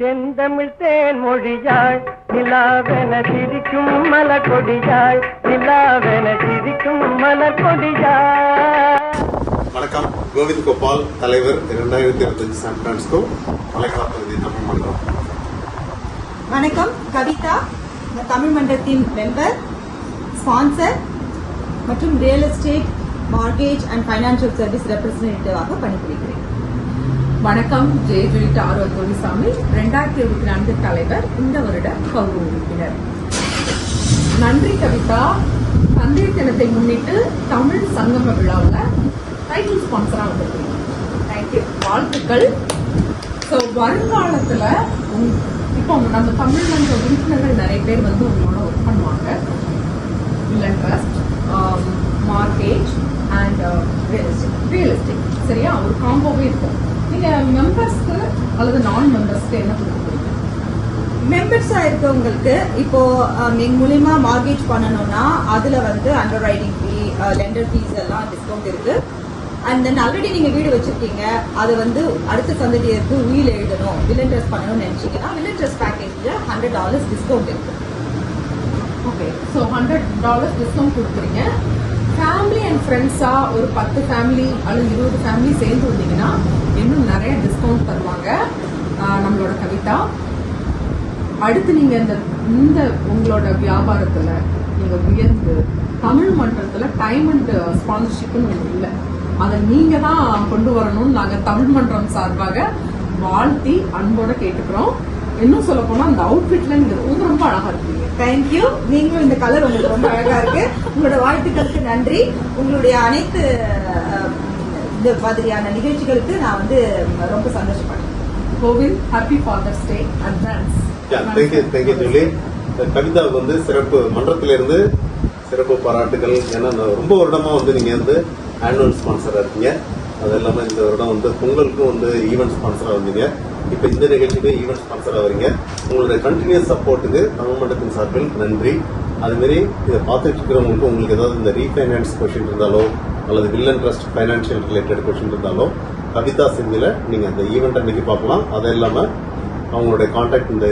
செந்தமிழ் தேன் மொழியாள் நிலாவென சிரிக்கும் மலர் கொடியாள் நிலாவென சிரிக்கும் மலர் கொடியாள் வணக்கம். கோவிந்த் கோபால் தலைவர் இரண்டாயிரத்தி இருபத்தஞ்சு சான் பிரான்சிஸ்கோ மலைக்காப்பகுதி தமிழ் மன்றம். வணக்கம். கவிதா தமிழ் மன்றத்தின் மெம்பர் ஸ்பான்சர் மற்றும் real estate mortgage and financial service ரெப்ரசன்டேட்டிவாக பணிபுரிகிறேன். வணக்கம். ஜெய ஜெயிட்ட ஆர்வல் துரைசாமி ரெண்டாயிரத்தி இருபத்தி நான்கு தலைவர் இந்த வருட கௌரவ உறுப்பினர் நன்றி கவிதா. தந்தை தினத்தை முன்னிட்டு தமிழ் சங்கம விழாவில் டைட்டில் ஸ்பான்சராக வந்திருக்கீங்க. தேங்க்யூ வாழ்த்துக்கள். ஸோ வருங்காலத்தில் இப்போ நம்ம தமிழ் மன்ற உறுப்பினர்கள் நிறைய பேர் வந்து உங்களோட ஒர்க் பண்ணுவாங்க. இல்லை trust mortgage and real estate real estate சரியா? ஒரு காம்போவே இருக்கும். நீங்கள் மெம்பர்ஸ்க்கு அல்லது நான் மெம்பர்ஸ்க்கு என்ன கொடுக்குறீங்க மெம்பர்ஸாக இருக்கவங்களுக்கு இப்போ எங்க மூலியமா மார்கேஜ் பண்ணணும்னா அதுல வந்து underwriting fee lender fees எல்லாம் டிஸ்கவுண்ட் இருக்கு. அண்ட் தென் ஆல்ரெடி நீங்க வீடு வச்சிருக்கீங்க. அதை வந்து அடுத்த சந்ததியருக்கு உயில் எழுதணும் வில்லன் ட்ரெஸ் பண்ணணும்னு நினைச்சீங்கன்னா வில்லன் ட்ரெஸ் பேக்கேஜ்ல ஹண்ட்ரட் டாலர்ஸ் டிஸ்கவுண்ட் இருக்கு. Okay so hundred dollars discount கொடுக்குறீங்க. ஃபேமிலி அண்ட் ஃப்ரெண்ட்ஸாக ஒரு பத்து ஃபேமிலி அல்லது இருபது ஃபேமிலி சேர்ந்து வந்தீங்கன்னா இன்னும் நிறைய டிஸ்கவுண்ட் தருவாங்க. நம்மளோட கவிதா. அடுத்து நீங்கள் இந்த இந்த உங்களோட வியாபாரத்தில் நீங்கள் உயர்ந்து தமிழ் மன்றத்தில் டைம் அண்ட் ஸ்பான்சர்ஷிப்னு ஒன்று இல்லை. அதை நீங்கள் தான் கொண்டு வரணும்னு நாங்கள் தமிழ் மன்றம் சார்பாக வாழ்த்தி அன்போட கேட்டுக்கிறோம். இன்னும் சொல்ல போனால் அந்த அவுட்ஃபிட்ல நீங்கள் ரொம்ப ரொம்ப அழகாக இருக்கீங்க. தேங்க்யூ நீங்களும் இந்த கலர் உங்களுக்கு ரொம்ப அழகா இருக்கு. உங்களோட வாழ்த்துக்களுக்கு நன்றி. உங்களுடைய அனைத்து இந்த மாதிரியான நிகழ்ச்சிகளுக்கு நான் வந்து ரொம்ப சந்தோஷப்படுறேன். கோவில் happy father's day advance thank you thank you கவிதாவுக்கு வந்து சிறப்பு மன்றத்திலிருந்து சிறப்பு பாராட்டுகள். ஏன்னா ரொம்ப வருடமா வந்து நீங்க வந்து ஆனுவல் ஸ்பான்சராக இருக்கீங்க. அது இல்லாமல் இந்த வருடம் வந்து பொங்கலுக்கும் வந்து ஈவெண்ட் ஸ்பான்சராக வந்தீங்க. இப்போ இந்த நிகழ்ச்சிக்கு ஈவெண்ட் ஸ்பான்சராக வரீங்க. உங்களுடைய கண்டினியூஸ் சப்போர்ட்டுக்கு தமிழ் மண்டலத்தின் சார்பில் நன்றி. அதுமாரி இதை பார்த்துட்டு இருக்கிறவங்களுக்கு உங்களுக்கு ஏதாவது இந்த ரீஃபைனான்ஸ் கொஷின் இருந்தாலோ அல்லது வில்லன் ட்ரஸ்ட் ஃபைனான்ஷியல் ரிலேட்டட் கொஷின் இருந்தாலோ கவிதா செந்தில் நீங்கள் அந்த ஈவெண்ட் அன்னைக்கு பார்க்கலாம். அது இல்லாமல் அவங்களுடைய காண்டாக்ட் இந்த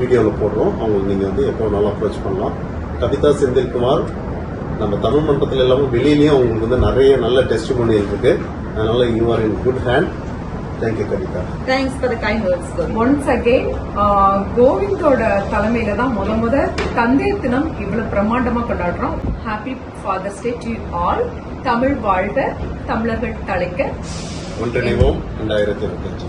வீடியோவில் போடுறோம். அவங்களுக்கு நீங்கள் வந்து எப்போ வேணாலும் அப்ரோச் பண்ணலாம். கவிதா செந்தில்குமார் நம்ம தமிழ் மன்றத்தில் இல்லாமல் வெளியிலயும் அவங்களுக்கு வந்து நிறைய நல்ல டெஸ்டிமோனியல் இருக்கு. அதனால you are in good hand thank you Kavitha thanks for the kind words once again கோவிந்தோட தலைமையில தான் முத முத தந்தை தினம் இவ்வளவு பிரம்மாண்டமா கொண்டாடுறோம். Happy father's day to all Tamil வாழ்க தமிழர்கள் தலைக்க. ஒன்றிணைவோம். ரெண்டாயிரத்தி இருபத்தஞ்சு